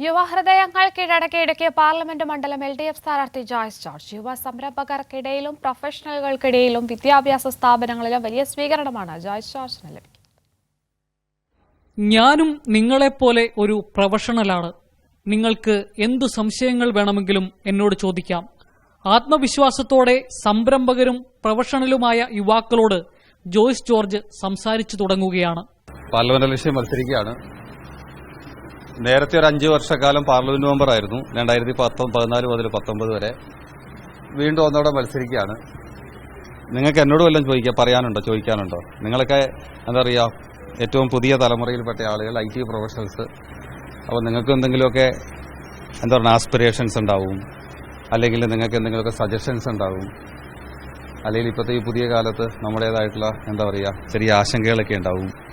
യുവഹൃദയങ്ങൾ കീഴടക്കിയിടയ്ക്ക് പാർലമെന്റ് മണ്ഡലം L D F സ്ഥാനാർത്ഥി ജോയ്സ് ജോർജ് യുവ സംരംഭകർക്കിടയിലും പ്രൊഫഷണലുകൾക്കിടയിലും വിദ്യാഭ്യാസ സ്ഥാപനങ്ങളിലും വലിയ സ്വീകരണമാണ് ജോയ്സ് ജോർജിന് ലഭിക്കുന്നത്. ഞാനും നിങ്ങളെപ്പോലെ ഒരു പ്രൊഫഷണലാണ്. നിങ്ങൾക്ക് എന്തു സംശയങ്ങൾ വേണമെങ്കിലും എന്നോട് ചോദിക്കാം. ആത്മവിശ്വാസത്തോടെ സംരംഭകരും പ്രൊഫഷണലുമായ യുവാക്കളോട് ജോയ്സ് ജോർജ് സംസാരിച്ചു തുടങ്ങുകയാണ്. പാർലമെന്റ് മത്സരിക്കുകയാണ്. നേരത്തെ ഒരു അഞ്ച് വർഷക്കാലം പാർലമെന്റ് മെമ്പറായിരുന്നു രണ്ടായിരത്തി പത്തൊ പതിനാല് മുതൽ പത്തൊമ്പത് വരെ. വീണ്ടും ഒന്നോടെ മത്സരിക്കുകയാണ്. നിങ്ങൾക്ക് എന്നോട് വല്ലതും ചോദിക്കാൻ പറയാനുണ്ടോ ചോദിക്കാനുണ്ടോ? നിങ്ങളൊക്കെ എന്താ പറയുക ഏറ്റവും പുതിയ തലമുറയിൽപ്പെട്ട ആളുകൾ ഐ ടി പ്രൊഫഷണൽസ്. അപ്പോൾ നിങ്ങൾക്ക് എന്തെങ്കിലുമൊക്കെ എന്താ പറയുക ആസ്പിറേഷൻസ് ഉണ്ടാവും. അല്ലെങ്കിൽ നിങ്ങൾക്ക് എന്തെങ്കിലുമൊക്കെ സജഷൻസ് ഉണ്ടാവും. അല്ലെങ്കിൽ ഇപ്പോഴത്തെ ഈ പുതിയ കാലത്ത് നമ്മുടേതായിട്ടുള്ള എന്താ പറയുക ചെറിയ ആശങ്കകളൊക്കെ ഉണ്ടാവും.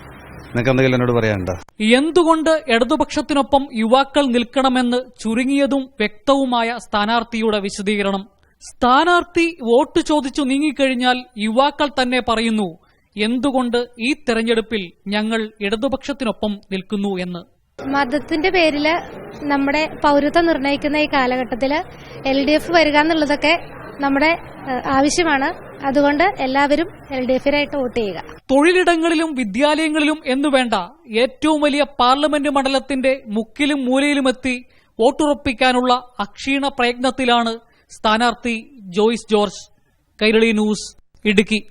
നിങ്ങൾക്ക് എന്തെങ്കിലും എന്നോട് പറയാനുണ്ടോ? എന്തുകൊണ്ട് ഇടതുപക്ഷത്തിനൊപ്പം യുവാക്കൾ നിൽക്കണമെന്ന് ചുരുങ്ങിയതും വ്യക്തവുമായ സ്ഥാനാർത്ഥിയുടെ വിശദീകരണം? സ്ഥാനാർത്ഥി വോട്ട് ചോദിച്ചു നീങ്ങിക്കഴിഞ്ഞാൽ യുവാക്കൾ തന്നെ പറയുന്നു എന്തുകൊണ്ട് ഈ തെരഞ്ഞെടുപ്പിൽ ഞങ്ങൾ ഇടതുപക്ഷത്തിനൊപ്പം നിൽക്കുന്നു എന്ന്? മതത്തിന്റെ പേരിൽ നമ്മുടെ പൗരത്വം നിർണയിക്കുന്ന ഈ കാലഘട്ടത്തിൽ എൽ ഡി എഫ് വരിക എന്നുള്ളതൊക്കെ നമ്മുടെ ആവശ്യമാണ്. അതുകൊണ്ട് എല്ലാവരും എൽ ഡി എഫിനായിട്ട് വോട്ട് ചെയ്യുക. തൊഴിലിടങ്ങളിലും വിദ്യാലയങ്ങളിലും എന്നു വേണ്ട ഏറ്റവും വലിയ പാർലമെന്റ് മണ്ഡലത്തിന്റെ മുക്കിലും മൂലയിലുമെത്തി വോട്ടുറപ്പിക്കാനുള്ള അക്ഷീണ പ്രയത്നത്തിലാണ് സ്ഥാനാർത്ഥി ജോയിസ് ജോർജ്. കൈരളി ന്യൂസ് ഇടുക്കി.